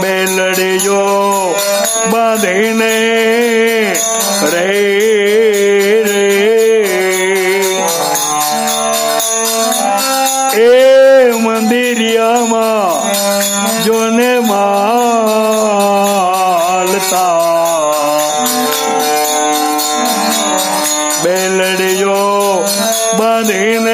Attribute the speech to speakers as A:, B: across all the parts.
A: બેલડીઓ બાંધીને રે રે. એ મંદિરિયામાં જોને માલતા. બેલડીઓ બાંધીને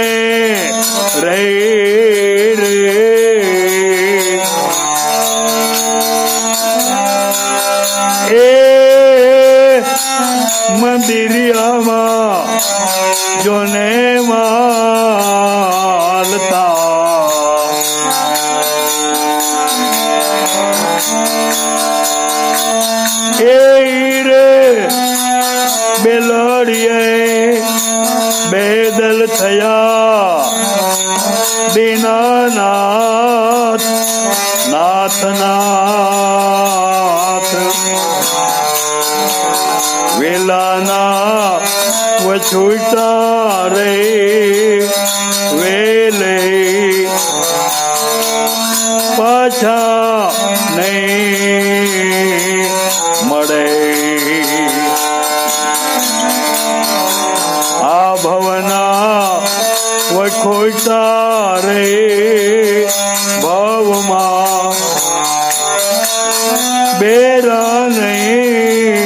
A: દીનાનાથ નાથનાથ વેલાના વછુટા રે વેલે પાછા નહીં વખોટા રે ભવમાં બેરા નહીં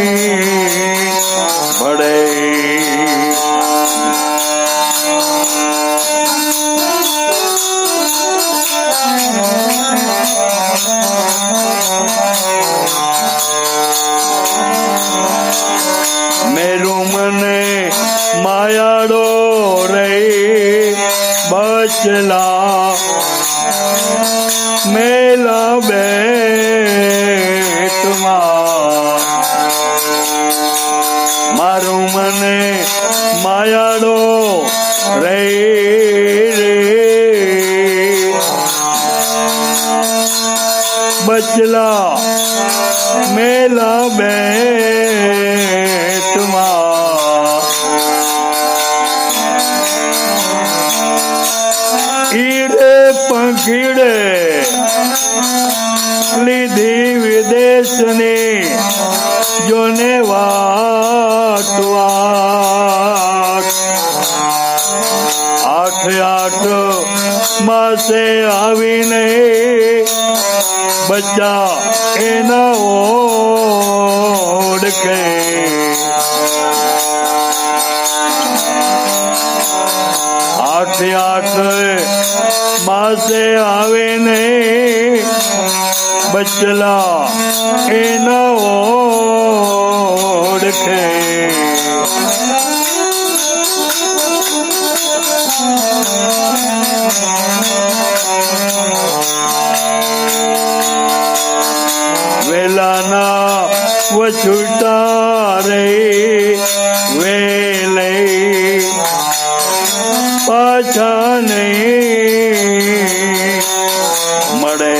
A: પડે મેરું મને માયાડો રે. બચલા મેલા બેટમાં મારું મને માયાડો રે બચલા પંખીડે લીધી વિદેશની જોને વાત. આઠ આઠ માસે આવીને બચ્ચા એના ઓળખે. આઠ આઠ માસે આવે ને બચલા એના ઓળખે. વેલાના વછુટા રે પાછા મળે.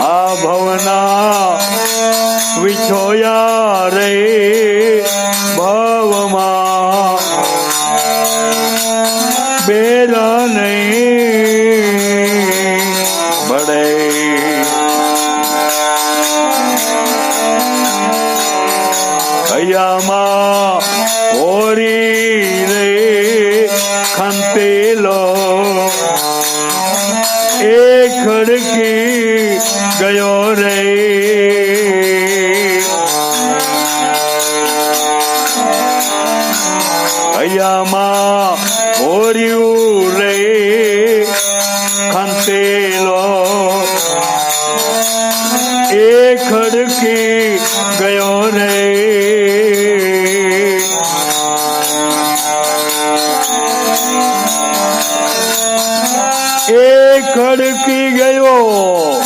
A: આ ભવના વિછોયા રે. ખડકી ગયો રે કયામાં હોર્યું રે ખંતેલો એ ખડકી ગયો.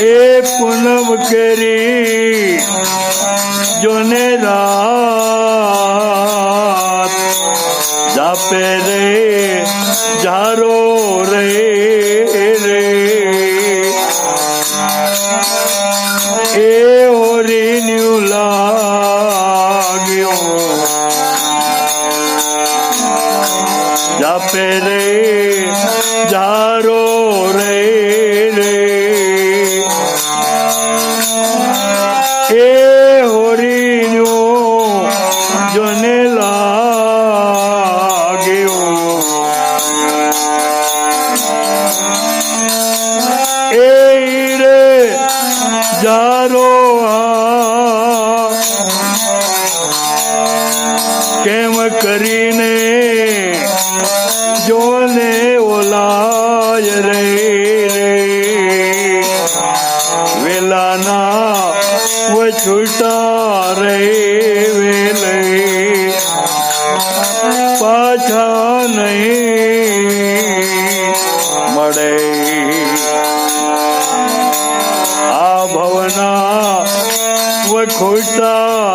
A: એ પૂનમ કેરી જોને રાત રે જારો રે. જાપે રે જારો રે રે એ હોરીનું જોને એ રે જારો કેમ કરીને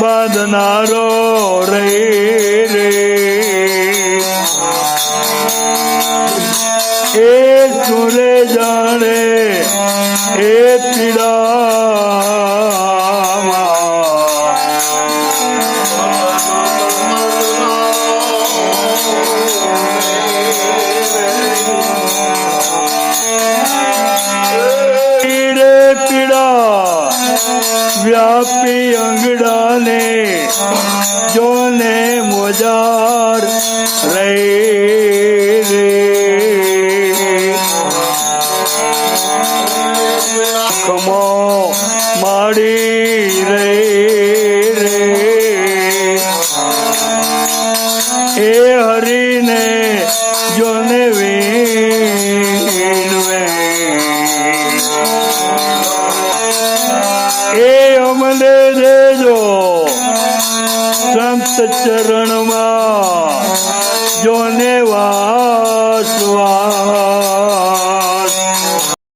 A: બાંધનારો રે રે. એ સુરે જાણે વ્યાપી અંગડાને જોને મોજાર રે. રે માડી સંત ચરણમાં જોને વા